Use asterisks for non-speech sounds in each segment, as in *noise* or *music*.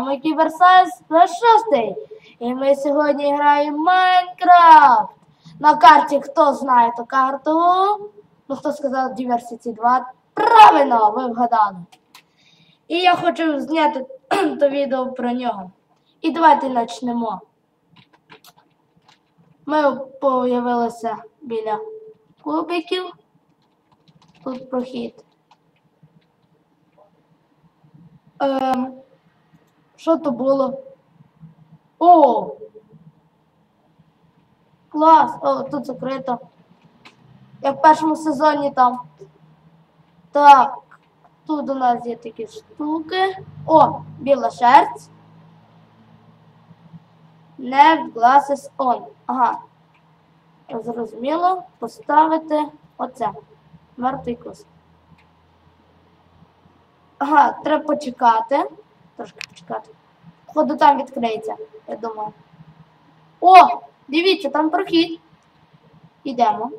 вами Кіберсайз 26. І ми сьогодні граємо Майнкрафт. На карті хто знає ту карту? Ну, хто сказав Diversity 2? Правильно, ви вгадали. І я хочу зняти *clears throat* то відео про нього. І давайте почнемо. Ми появилися біля кубиків. Тут прохід. Ем, що то було? О! Клас! О, тут закрито. Як в першому сезоні там. Так, тут у нас є такі штуки. О, біла шерсть. Nerd glasses on. Ага. Зрозуміло. Поставити оце. Мертвий кус. Ага, треба почекати. Трошки почекати. Походу там відкриється, я думаю. О! Дивіться, там прохід. Ідемо.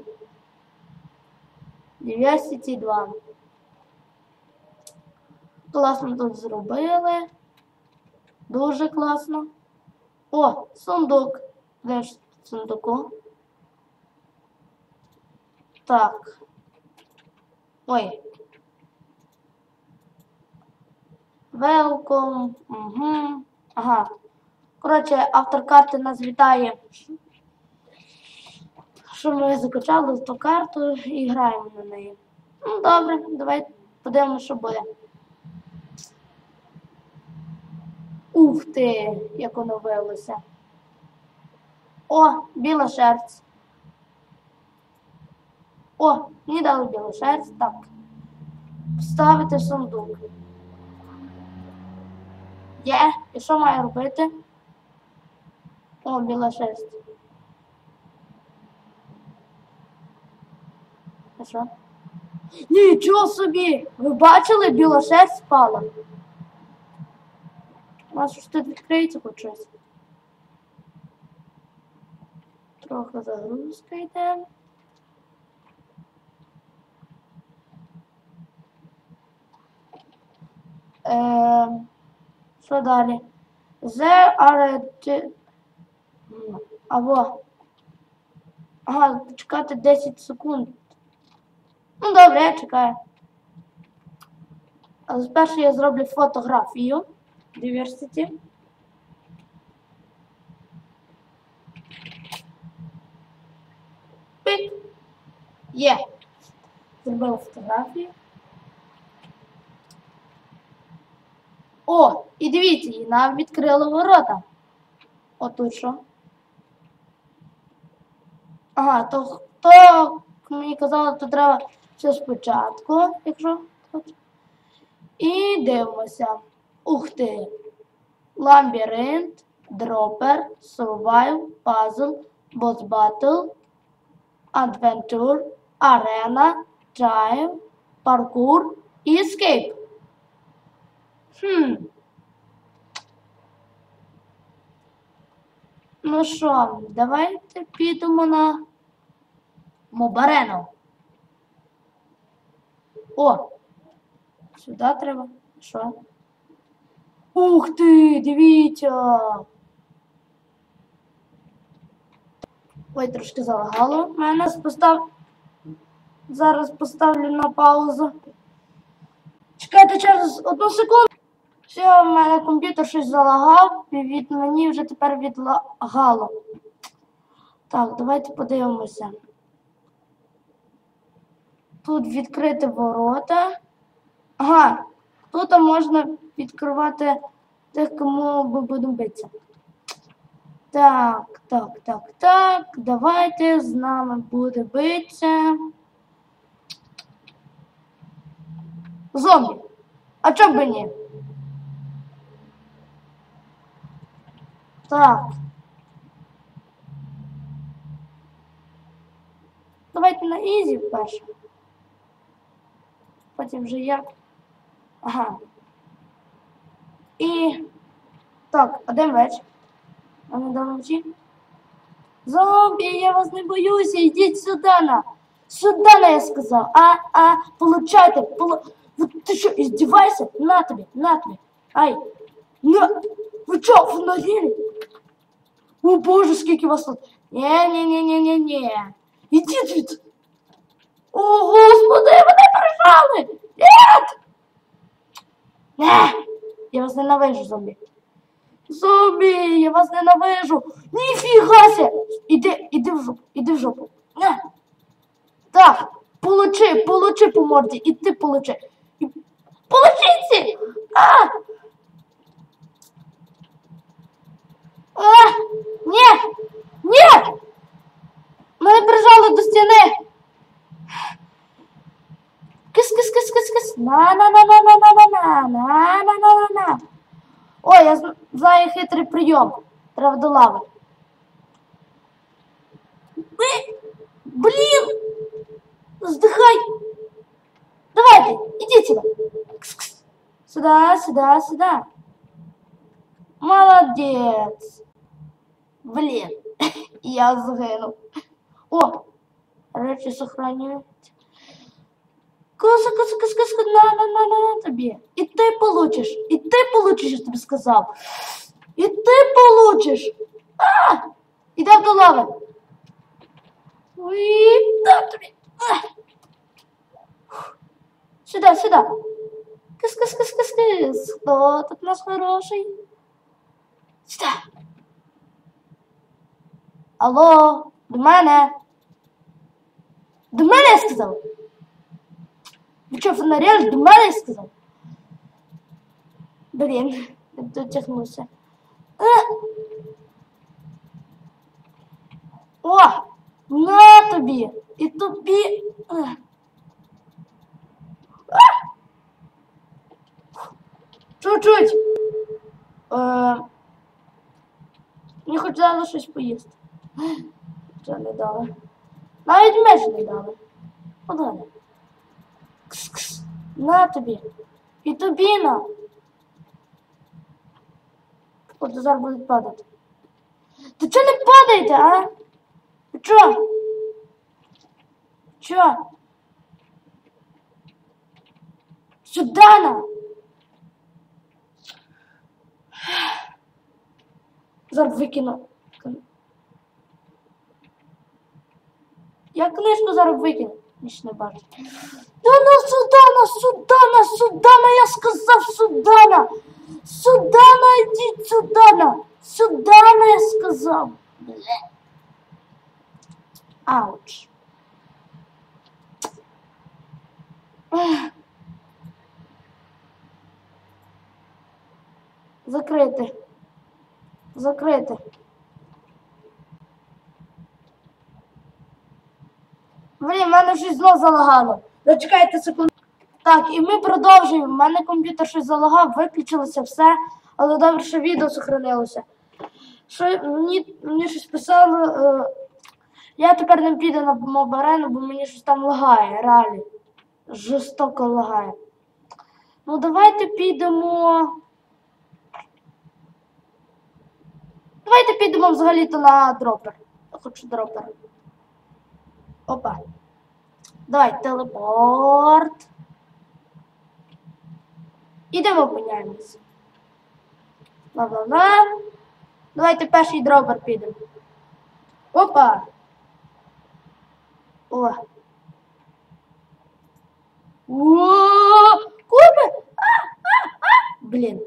Diversity 2. Класно тут зробили. Дуже класно. О, сундук. Де ж сундуку? Так. Ой. Welcome. Угу. Ага. Коротше, автор карти нас вітає. Що ми закачали ту карту і граємо на неї. Ну, добре, давай подивимося, що буде. Ух ти, як воно вилося. О, біла шерсть. О, мені дали білу шерсть. Так. Вставити сундук. Є, і що маю робити? О, біла шерсть. А що? Нічого собі! Ви бачили, біла шерсть спала? У нас щось тут відкриється хоч щось. Трохи загрузка йде. Ем, що далі? There are або. Ага, чекати 10 секунд. Ну добре, я чекаю. Але спершу я зроблю фотографію. Diversity. Пик. Є. Зробив фотографію. О, і дивіться, і нам відкрили ворота. Отут що? Ага, то хто мені казали, то треба все спочатку, якщо хоче. І дивимося. Ух ти! Лабіринт, дропер, survive, puzzle, boss battle, adventure, арена, drive, паркур і escape. Хм. Ну що, давайте підемо на Мобарену. О! Сюди треба. Що? Ух ти, дивіться! Ой, трошки залагало. Мене постав... Зараз поставлю на паузу. Чекайте через одну секунду. Все, в мене комп'ютер щось залагав, і від мені вже тепер відлагало. Так, давайте подивимося. Тут відкрити ворота. Ага, тут можна відкривати тих, кому ми будемо битися. Так, так, так, так. Давайте з нами буде битися. Зомбі. А чому би ні? Так. Давайте на ізі перше. Потім вже я. Ага. І. Так, де меч? А не дав мечі? Зомбі, я вас не боюся, йдіть сюди на. Сюди на, я сказав. А, а, получайте, полу... Вот ты что, издеваешься? На тебе, на тебе. Ай. На! Ви чо, фонарі? О боже, скільки вас тут. Ні-ні-ні-ні-ні-ні. Ідіть звідси. О, господи, вони прижали! Нет! Не! Я вас ненавижу, зомбі. Зомбі, я вас ненавижу. Ніфіга Іди, іди в жопу, іди в жопу. Не. Так, получи, получи по морді, і ти получи. Получи А! А! Ні! Ні! Мене прижали до стіни. Кис, кис, кис, кис, кис. На, на, на, на, на, на, на, на, на, на, на, на, на. Ой, я зн- знаю хитрий прийом. Треба до лави. Ви... Блін! Здихай! Давайте, ідіть сюди. Кс-кс. Сюда, сюда, сюда. Молодець. Блін, *laughs* я згинув. О, речі сохраняють. Коса, коса, коса, коса, на, на, на, на, на тобі. І ти получиш, і ти получиш, я тобі сказав. І ти получиш. А! Ідем до лави. Ой, дам тобі. А! Сюди, сюди. Кис, кис, кис, кис, кис. Хто тут у нас хороший? Сюди. Алло, до мене. До мене сказав. Ви що, фонаряж до мене сказав? Блін, дотягнувся. Е! О, на тобі! І тобі. Е. А! Чуть-чуть. Е, Мені дали щось поїсти. Що не дали. Навіть меч не дали. Подали. Кс-кс. На тобі. І тобі на. От зараз будуть падати. Ти чого не падаєте, а? Чо? Чо? Сюда на! Зараз викину. Я книжку зараз викину. Ніч не бачу. Да на Судана, Судана, Судана, я сказав Судана. Судана, йдіть Судана. Судана, я сказав. Бле. Ауч. Закрити. Закрити. Блін, в мене щось знов залагало. Зачекайте секунду. Так, і ми продовжуємо. У мене комп'ютер щось залагав, виключилося все, але добре, що відео сохранилося. Що мені, мені щось писало. Е, я тепер не піду на мобарену, бо мені щось там лагає, реально. Жорстоко лагає. Ну, давайте підемо. Давайте підемо взагалі-то на дропер. Хочу дропер. Опа. Давай, телепорт. Ідемо обміняємося. бла бла бла Давайте перший дробер підемо. Опа! О! О! Купи! Блін.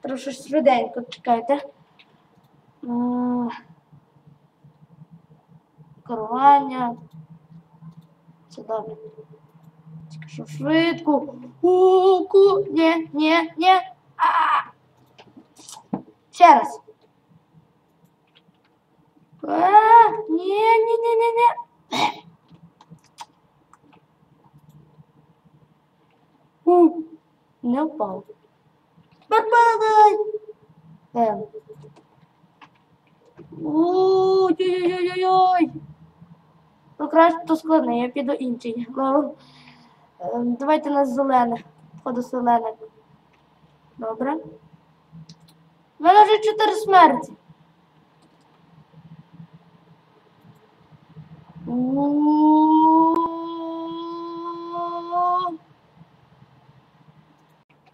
Трошки швиденько чекайте. Керування. Це добре. Що швидко. О, ку. Ні, ні, ні. А! Ще раз. А, ні, ні, ні, ні, ні. У, не впав. Барбадай! Ем. Ой-ой-ой-ой-ой. Краще то складне, я піду інший. Ем, Давайте на зелене. Походу зелене. Добре. У мене вже чотири смерті.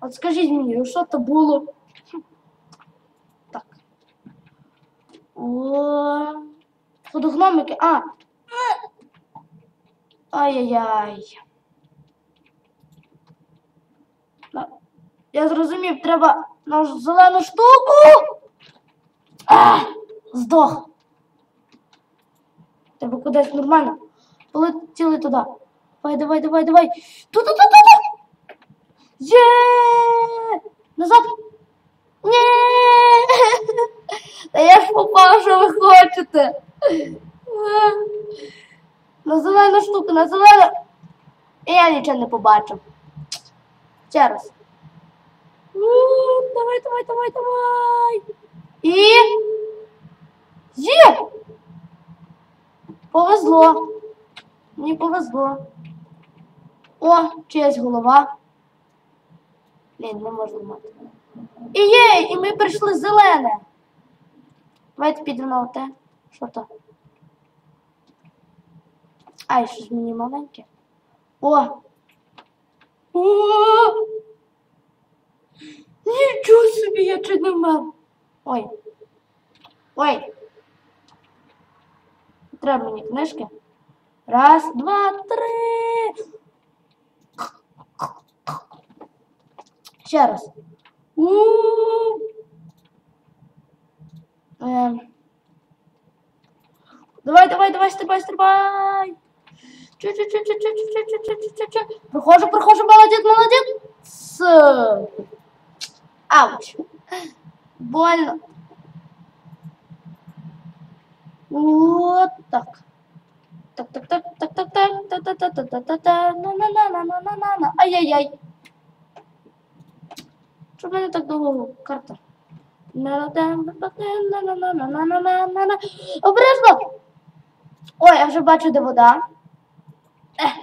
От скажіть мені, що це було? Так. О, Фотогномики. А. Ай-яй-яй. Я зрозумів, треба на зелену штуку. А, здох. Треба кудись нормально. Полетіли туди. Давай, давай, давай, давай. Тут, тут, тут, тут. Є! Назад. Ні! Та я ж попав, що ви хочете. На зелену штуку, на зелену. І я нічого не побачив. Ще раз. Давай, давай, давай, давай. І. Є! Повезло. Мені повезло. О, чиясь голова. Блін, не можна мати. І є, і ми прийшли зелене. Давайте підемо на оте. Що то? Ай, щось мені маленьке. О! О! Нічого собі, я чуть не вмер. Ой. Ой. Треба мені книжки. Раз, два, три. Ще раз. У-у-у. Ем. Давай, давай, давай, стрибай, стрибай. Прохожу, прохожу, молодец, молодец. Ауч. Больно. Вот так. Так, так, так, так, так, так, та та та та та та та на на на на на на на на Ай-яй-яй. Чому в мене так довго карта? Обережно! Ой, я вже бачу, де вода.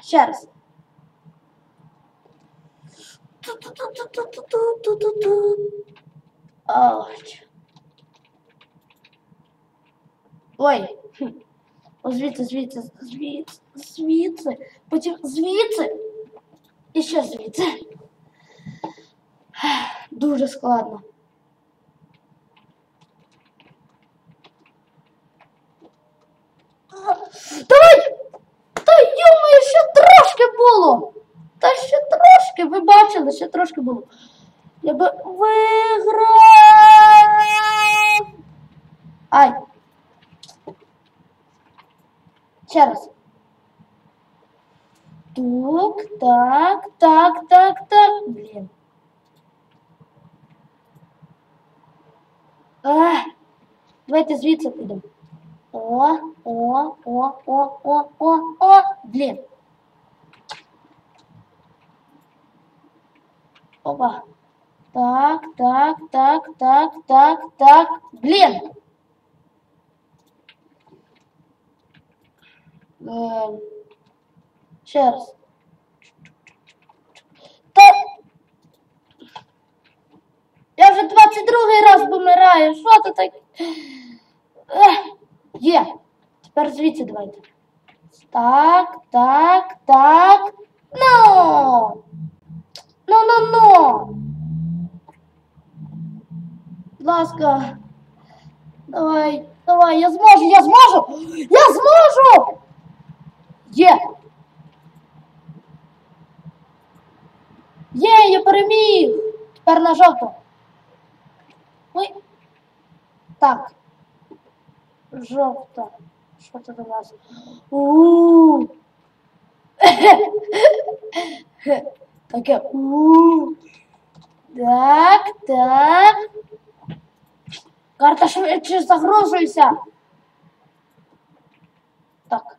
Ще раз. Ой. Ой. Звідси, звідси, звідси, звідси. Потім звідси. І ще звідси. Дуже складно. Давай! Та йомо, ще трошки було! Та ще трошки, ви бачили, ще трошки було. Я би виграв! Ай! Ще раз. Тук, так, так, так, так. Блін. Давайте звідси підемо. О, о, о, о, о, о, о, блін. Опа. Так, так, так, так, так, так. Блін. Ем, Ще раз. Та... Я вже 22 раз помираю. Що це таке? Ех, Є. Тепер звідси давайте. Так, так, так. Ну. Ну, ну, ну. Будь ласка. Давай, давай, я зможу, я зможу! Я зможу! Є! Є, я переміг! Тепер на жовту. Ой. Так. Жовта. Що це у нас? *laughs* У. Таке. У. Так, так. Карта швидше загрожується. Так.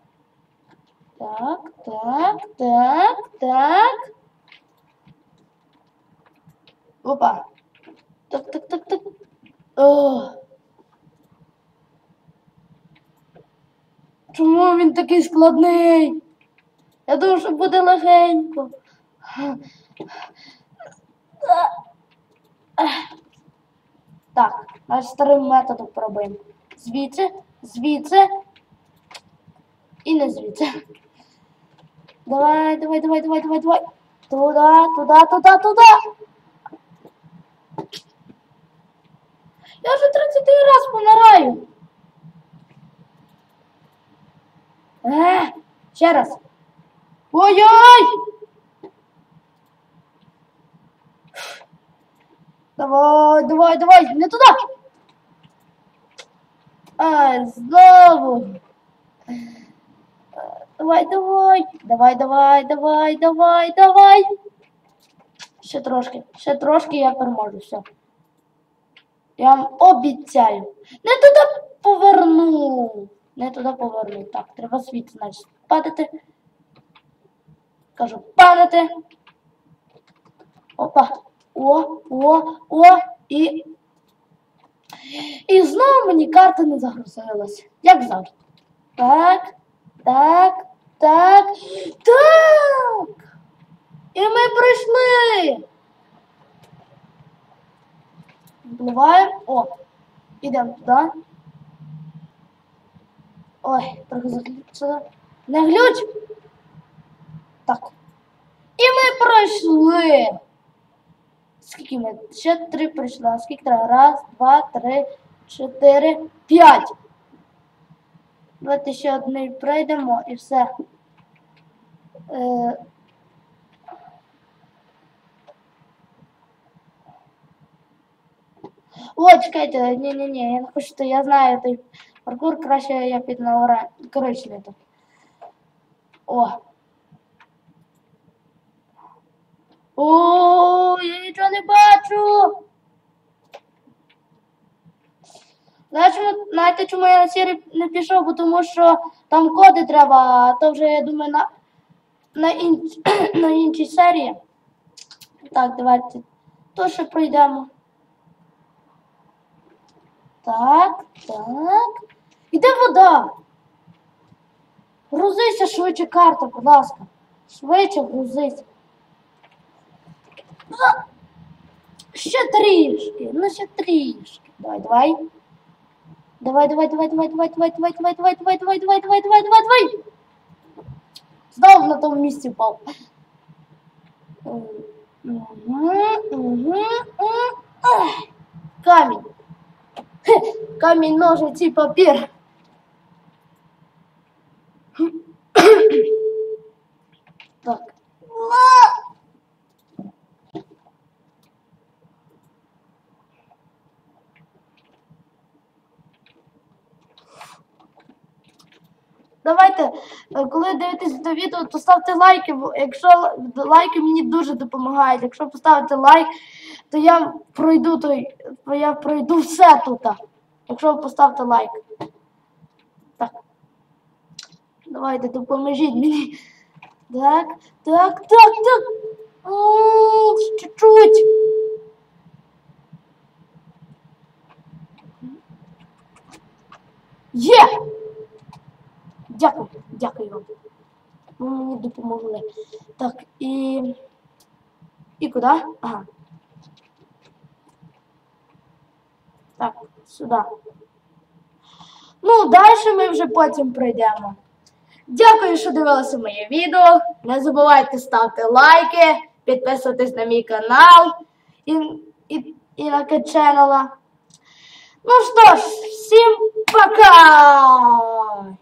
Так, так, так, так. Опа. Так, так, так, так. О. Чому він такий складний? Я думав, що буде легенько. Так, аж старим методом пробуємо. Звідси, звідси і не звідси. Давай, давай, давай, давай, давай, давай. Туда, туда, туда, туда. Я вже 33 раз помираю. Е, ще раз. Ой-ой! Давай, давай, давай, не туди. А, знову. Давай, давай, давай, давай, давай, давай, давай. Ще трошки, ще трошки я переможу, все. Я вам обіцяю. Не туди поверну. Не туди поверну. Так, треба світ, значить, падати. Кажу, падати. Опа. О, о, о, і. І знову мені карта не загрузилась. Як завжди. Так, так, так, так. І ми пройшли. Впливаємо. О, ідемо туди. Ой, трохи заглючило. Не глюч. Так. І ми пройшли. Скільки ми? Ще три пройшли. Скільки треба? Раз, два, три, чотири, п'ять. Давайте ще одне пройдемо і все. Е... О, чекайте, ні-ні-ні, я не хочу, то я знаю той паркур, краще я піду на то. О. О, я нічого не бачу. Знаєте, чому- я на сірий не пішов? Бо тому що там коди треба, а то вже, я думаю, на, на, інч, *clears throat* на іншій серії. Так, давайте. То ще пройдемо. Так, так. Іде вода. Грузися швидше карта, будь ласка. Швидше грузись. А! Ще трішки, ну ще трішки. Давай, давай. Давай, давай, давай, давай, давай, давай, давай, давай, давай, давай, давай, давай, давай, давай, давай, давай. Знову на тому місці впав. Угу, угу, угу. Камінь. Хе, Камінь, ножиці, папір. Так. Давайте, е, коли дивитесь це відео, то ставте лайки. Якщо лайки мені дуже допомагають. Якщо поставите лайк, то я пройду той, то я пройду все тут. Якщо ви поставите лайк. Так. Давайте допоможіть мені. Так, так, так, так. Чуть-чуть. Є! Дякую, дякую вам. Ви мені допомогли. Так, і. І куди? Ага. Так, сюди. Ну, далі ми вже потім пройдемо. Дякую, що дивилися моє відео. Не забувайте ставити лайки, підписуватись на мій канал і, і, і на канала. Ну що ж, всім пока!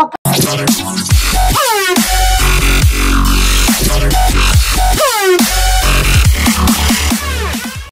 Gotta